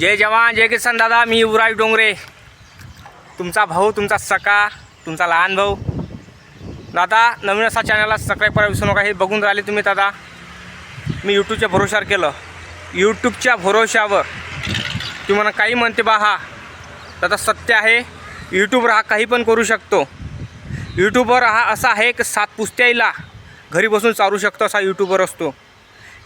जय जवान जय किसान दादा मी युवराज डोंगरे. तुमचा भाऊ तुमचा सका तुमचा लहान भाऊ. दादा नवीन असा चॅनलला सबस्क्राईब करायला विसरू नका हे बघून राहिले तुम्ही दादा. मी यूट्यूबच्या भरोशावर केलं. यूट्यूबच्या भरोशावर तुम्हाला काही म्हणते बा हा. दादा सत्य आहे. यूट्यूबवर हा काही पण करू शकतो. यूट्यूबवर हा असा आहे की सात पुस्त्याईला घरी बसून चालू शकतो असा यूट्यूबर असतो.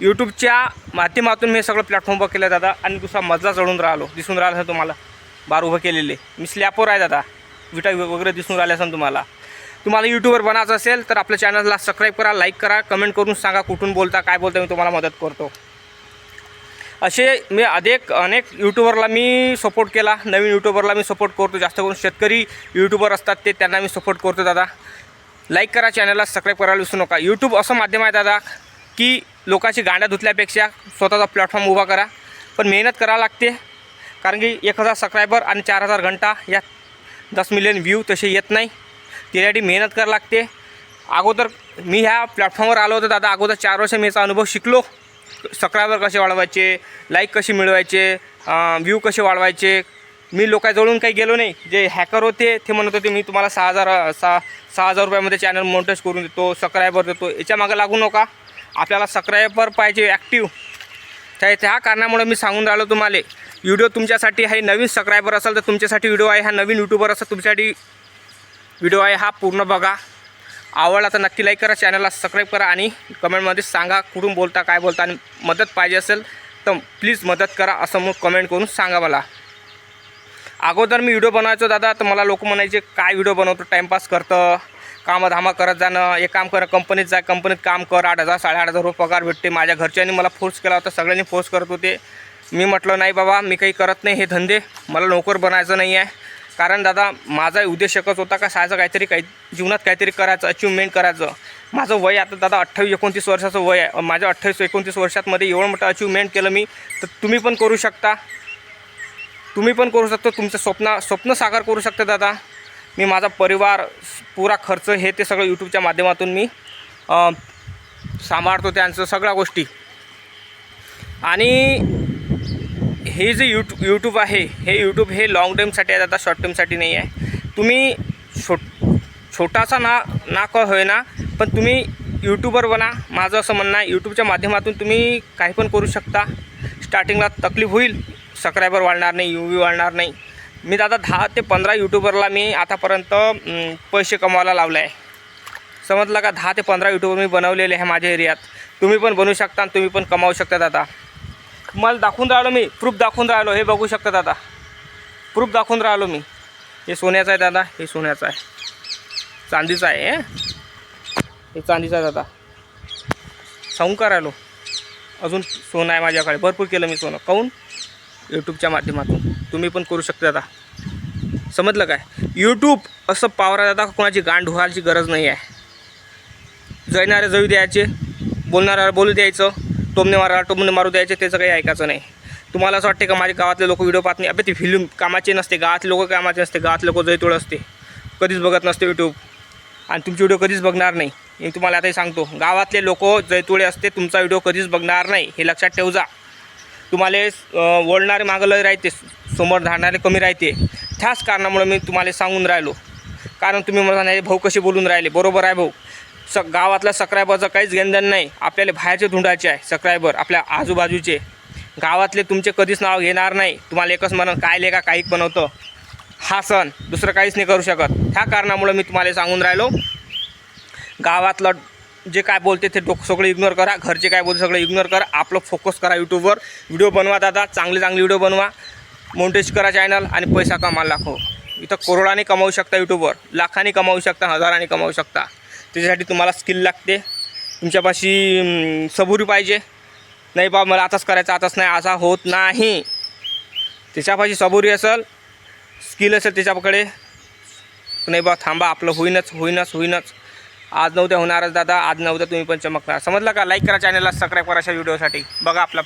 यूट्यूबच्या माध्यमातून मी सगळं प्लॅटफॉर्म उभं केलं दादा. आणि दुसरा मजला चढून राहिलो. दिसून राहिलं तुम्हाला. बार उभं केलेले. मी स्लॅपवर आहे दादा. विटा वगैरे दिसून राहिले असेल तुम्हाला. तुम्हाला यूट्यूबर बनायचं असेल तर आपल्या चॅनलला सबस्क्राईब करा लाईक करा कमेंट करून सांगा कुठून बोलता काय बोलता मी तुम्हाला मदत करतो. असे मी अनेक अनेक यूट्यूबरला मी सपोर्ट केला. नवीन यूट्यूबरला मी सपोर्ट करतो. जास्त करून शेतकरी यूट्यूबर असतात ते त्यांना मी सपोर्ट करतो दादा. लाईक करा चॅनलला सबस्क्राईब करायला विसरू नका. यूट्यूब असं माध्यम आहे दादा. की लोकांची गाड्या धुतल्यापेक्षा स्वतःचा प्लॅटफॉर्म उभा करा. पण मेहनत करावं लागते. कारण की एक हजार सबस्क्रायबर आणि चार हजार घंटा या दस मिलियन व्ह्यू तसे येत नाही. त्यासाठी मेहनत करावं लागते. अगोदर मी ह्या प्लॅटफॉर्मवर आलो होतो. दादा अगोदर चार वर्ष मी याचा अनुभव शिकलो. सबस्क्रायबर कसे वाढवायचे लाईक कसे मिळवायचे व्ह्यू कसे वाढवायचे. मी लोकांजवळून काही गेलो नाही. जे हॅकर होते ते म्हणत होते मी तुम्हाला सहा हजार सहा सहा हजार रुपयामध्ये चॅनल मोनिटाईज करून देतो सबस्क्रायबर देतो. याच्या मागं लागू नका. आपल्याला सबस्क्रायबर पाहिजे ॲक्टिव्ह त्या त्या कारणामुळे मी सांगून राहिलो तुम्हाला. व्हिडिओ तुमच्यासाठी आहे नवीन सबस्क्रायबर असेल तर तुमच्यासाठी व्हिडिओ आहे हा नवीन यूट्यूबर असेल तुमच्यासाठी व्हिडिओ आहे हा पूर्ण बघा. आवडला तर नक्की लाईक करा चॅनलला सबस्क्राईब करा आणि कमेंटमध्ये सांगा कुठून बोलता काय बोलता आणि मदत पाहिजे असेल तर प्लीज मदत करा असं मग कमेंट करून सांगा मला. अगोदर मी व्हिडिओ बनवायचो दादा तर मला लोक म्हणायचे काय व्हिडिओ बनवतो? टाईमपास करतं. कामधामा करत जाणं एक काम कर कंपनीत जा कंपनीत काम कर आठ हजार साडेआठ हजार रुपये पगार भेटते. माझ्या घरच्यांनी मला फोर्स केला होता सगळ्यांनी फोर्स करत होते. मी म्हटलं नाही बाबा मी काही करत नाही हे धंदे. मला नोकर बनायचं नाही आहे. कारण दादा माझा उद्देश एकच होता का सायचं काहीतरी काही जीवनात काहीतरी करायचं अचिव्हमेंट करायचं. माझं वय आता दादा अठ्ठावीस एकोणतीस वर्षाचं वय आहे. माझ्या अठ्ठावीस एकोणतीस वर्षातमध्ये एवढं मोठं अचिव्हमेंट केलं मी तर तुम्ही पण करू शकता. तुम्ही पण करू शकता तुमचं स्वप्न स्वप्न साकार करू शकता दादा. मी माझा परिवार पुरा खर्च हे ते सगळं यूट्यूबच्या माध्यमातून मी सांभाळतो त्यांचं सगळ्या गोष्टी. आणि हे जे यूट्यू यूट्यूब आहे हे यूट्यूब हे लाँग टर्मसाठी आहे आता शॉर्ट टर्मसाठी नाही आहे. तुम्ही छोट छोटासा ना ना का होय ना पण तुम्ही यूट्यूबर बना. माझं असं म्हणणं आहे यूट्यूबच्या माध्यमातून तुम्ही काही पण करू शकता. स्टार्टिंगला तकलीफ होईल सबस्क्रायबर वाढणार नाही यू व्ही वाढणार नाही. मी दादा दहा ते पंधरा यूट्यूबरला मी आतापर्यंत पैसे कमवायला लावले आहे समजलं का? दहा ते पंधरा यूट्यूबर मी बनवलेले आहे माझ्या एरियात. तुम्ही पण बनवू शकता आणि तुम्ही पण कमावू शकता दादा. मला दाखवून राहिलो मी प्रूफ दाखवून राहिलो. हे बघू शकता दादा. प्रूफ दाखवून राहिलो मी. हे सोन्याचं आहे दादा हे सोन्याचं आहे. चांदीचं आहे हे. चांदीचं आहे दादा. सांगू का राहिलो? अजून सोनं आहे माझ्याकडे. भरपूर केलं मी सोनं. काऊन? यूट्यूबच्या माध्यमातून. तुम्ही पण करू शकता दादा. समजलं काय? यूट्यूब असं पावर आहे दादा कोणाची गांड व्हायची गरज नाही आहे. जळणारे जळू द्यायचे बोलणाऱ्याला बोलू द्यायचं टोमने मारा टोमने मारू द्यायचे त्याचं काही ऐकायचं नाही. तुम्हाला असं वाटते का माझ्या गावातले लोक व्हिडिओ पाहत नाही? अबे ते फिल्म कामाचे नसते गावातले लोक कामाचे नसते गावातले लोक जैतोळ असते. कधीच बघत नसते यूट्यूब आणि तुमचे व्हिडिओ कधीच बघणार नाही. मी तुम्हाला आताही सांगतो गावातले लोक जैतोळे असते तुमचा व्हिडिओ कधीच बघणार नाही हे लक्षात ठेव जा. तुम्हाला ओढणारे वळणारे मागं लय राहते समोर धाडणारे कमी राहते. त्याच कारणामुळे मी तुम्हाला सांगून राहिलो. कारण तुम्ही मला नाही भाऊ कसे बोलून राहिले? बरोबर आहे भाऊ. स गावातल्या सक्रायबरचं काहीच घेणदेण नाही. आपल्याला बाहेरचे धुंडायचे आहे सक्रायबर आपल्या आजूबाजूचे. गावातले तुमचे कधीच नाव घेणार नाही. तुम्हाला एकच म्हणून काय लेखा काही बनवतं? हा सण दुसरं काहीच नाही करू शकत. ह्या कारणामुळे मी तुम्हाला सांगून राहिलो. गावातलं जे काय बोलते ते डोकं सगळं इग्नोर करा. घरचे काय बोलते सगळं इग्नोर करा. आपलं फोकस करा यूट्यूबवर व्हिडिओ बनवा दादा. चांगले चांगले व्हिडिओ बनवा. मोंटेज करा चॅनल आणि पैसा कमा लाखो इथं करोडाने कमावू शकता यूट्यूबवर लाखांनी कमावू शकता. हजारांनी कमावू शकता. त्याच्यासाठी तुम्हाला स्किल लागते. तुमच्यापाशी सबुरी पाहिजे. नाही बा मला आताच करायचं आताच नाही. असा होत नाही. त्याच्यापाशी सबुरी असेल स्किल असेल त्याच्याकडे. नाही बा थांबा. आपलं होईनच होईनच होईनच. आज नव्हत्या होणारच दादा आज नव्हत्या तुम्ही पण चमकणार. समजलं का? लाईक करा चॅनलला सबस्क्राईब करा अशा व्हिडिओसाठी बघा आपला